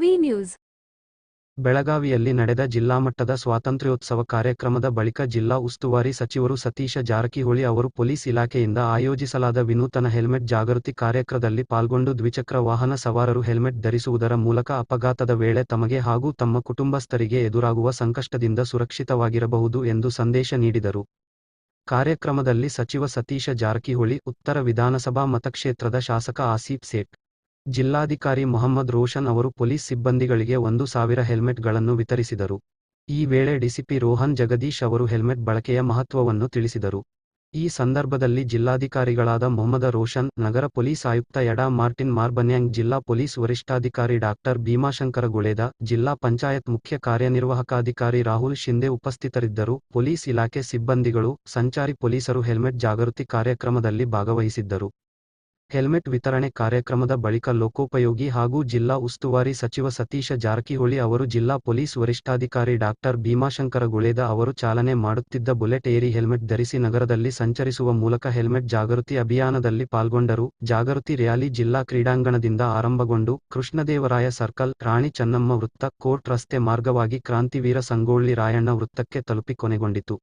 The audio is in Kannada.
V news. ಬೆಳಗಾವಿಯಲ್ಲಿ ನಡೆದ ಜಿಲ್ಲಾ ಮಟ್ಟದ ಸ್ವಾತಂತ್ರ್ಯೋತ್ಸವ ಕಾರ್ಯಕ್ರಮದ ಬಳಿಕ ಜಿಲ್ಲಾ ಉಸ್ತುವಾರಿ ಸಚಿವರು ಸತೀಶ ಜಾರಕಿಹೊಳಿ ಅವರು ಪೊಲೀಸ್ ಇಲಾಖೆಯಿಂದ ಆಯೋಜಿಸಲಾದ ವಿನೂತನ ಹೆಲ್ಮೆಟ್ ಜಾಗೃತಿ ಕಾರ್ಯಕ್ರಮದಲ್ಲಿ ಪಾಲ್ಗೊಂಡು ದ್ವಿಚಕ್ರ ವಾಹನ ಸವಾರರು ಹೆಲ್ಮೆಟ್ ಧರಿಸುವುದರ ಮೂಲಕ ಅಪಘಾತದ ವೇಳೆ ತಮಗೆ ಹಾಗೂ ತಮ್ಮ ಕುಟುಂಬಸ್ಥರಿಗೆ ಎದುರಾಗುವ ಸಂಕಷ್ಟದಿಂದ ಸುರಕ್ಷಿತವಾಗಿರಬಹುದು ಎಂದು ಸಂದೇಶ ನೀಡಿದರು. ಕಾರ್ಯಕ್ರಮದಲ್ಲಿ ಸಚಿವ ಸತೀಶ ಜಾರಕಿಹೊಳಿ, ಉತ್ತರ ವಿಧಾನಸಭಾ ಮತಕ್ಷೇತ್ರದ ಶಾಸಕ ಆಸೀಫ್ ಸೇಠ್ ಜಿಲ್ಲಾಧಿಕಾರಿ ಮೊಹಮ್ಮದ್ ರೋಷನ್ ಅವರು ಪೊಲೀಸ್ ಸಿಬ್ಬಂದಿಗಳಿಗೆ ಒಂದು ಸಾವಿರ ಹೆಲ್ಮೆಟ್ಗಳನ್ನು ವಿತರಿಸಿದರು. ಈ ವೇಳೆ ಡಿಸಿಪಿ ರೋಹನ್ ಜಗದೀಶ್ ಅವರು ಹೆಲ್ಮೆಟ್ ಬಳಕೆಯ ಮಹತ್ವವನ್ನು ತಿಳಿಸಿದರು. ಈ ಸಂದರ್ಭದಲ್ಲಿ ಜಿಲ್ಲಾಧಿಕಾರಿಗಳಾದ ಮೊಹಮ್ಮದ ರೋಷನ್, ನಗರ ಪೊಲೀಸ್ ಆಯುಕ್ತ ಯಡಾ ಮಾರ್ಟಿನ್ ಮಾರ್ಬನ್ಯಾಂಗ್, ಜಿಲ್ಲಾ ಪೊಲೀಸ್ ವರಿಷ್ಠಾಧಿಕಾರಿ ಡಾಕ್ಟರ್ ಭೀಮಾಶಂಕರ ಗುಳೇದ, ಜಿಲ್ಲಾ ಪಂಚಾಯತ್ ಮುಖ್ಯ ಕಾರ್ಯನಿರ್ವಾಹಕಾಧಿಕಾರಿ ರಾಹುಲ್ ಶಿಂದೆ ಉಪಸ್ಥಿತರಿದ್ದರು. ಪೊಲೀಸ್ ಇಲಾಖೆ ಸಿಬ್ಬಂದಿಗಳು, ಸಂಚಾರಿ ಪೊಲೀಸರು ಹೆಲ್ಮೆಟ್ ಜಾಗೃತಿ ಕಾರ್ಯಕ್ರಮದಲ್ಲಿ ಭಾಗವಹಿಸಿದ್ದರು. ಹೆಲ್ಮೆಟ್ ವಿತರಣೆ ಕಾರ್ಯಕ್ರಮದ ಬಳಿಕ ಲೋಕೋಪಯೋಗಿ ಹಾಗೂ ಜಿಲ್ಲಾ ಉಸ್ತುವಾರಿ ಸಚಿವ ಸತೀಶ ಜಾರಕಿಹೊಳಿ ಅವರು ಜಿಲ್ಲಾ ಪೊಲೀಸ್ ವರಿಷ್ಠಾಧಿಕಾರಿ ಡಾಕ್ಟರ್ ಭೀಮಾಶಂಕರ ಗುಳೇದ ಅವರು ಚಾಲನೆ ಮಾಡುತ್ತಿದ್ದ ಬುಲೆಟ್ ಏರಿ ಹೆಲ್ಮೆಟ್ ಧರಿಸಿ ನಗರದಲ್ಲಿ ಸಂಚರಿಸುವ ಮೂಲಕ ಹೆಲ್ಮೆಟ್ ಜಾಗೃತಿ ಅಭಿಯಾನದಲ್ಲಿ ಪಾಲ್ಗೊಂಡರು. ಜಾಗೃತಿ ರ್ಯಾಲಿ ಜಿಲ್ಲಾ ಕ್ರೀಡಾಂಗಣದಿಂದ ಆರಂಭಗೊಂಡು ಕೃಷ್ಣದೇವರಾಯ ಸರ್ಕಲ್, ರಾಣಿ ಚೆನ್ನಮ್ಮ ವೃತ್ತ, ಕೋರ್ಟ್ ರಸ್ತೆ ಮಾರ್ಗವಾಗಿ ಕ್ರಾಂತಿವೀರ ಸಂಗೊಳ್ಳಿ ರಾಯಣ್ಣ ವೃತ್ತಕ್ಕೆ ತಲುಪಿ ಕೊನೆಗೊಂಡಿತು.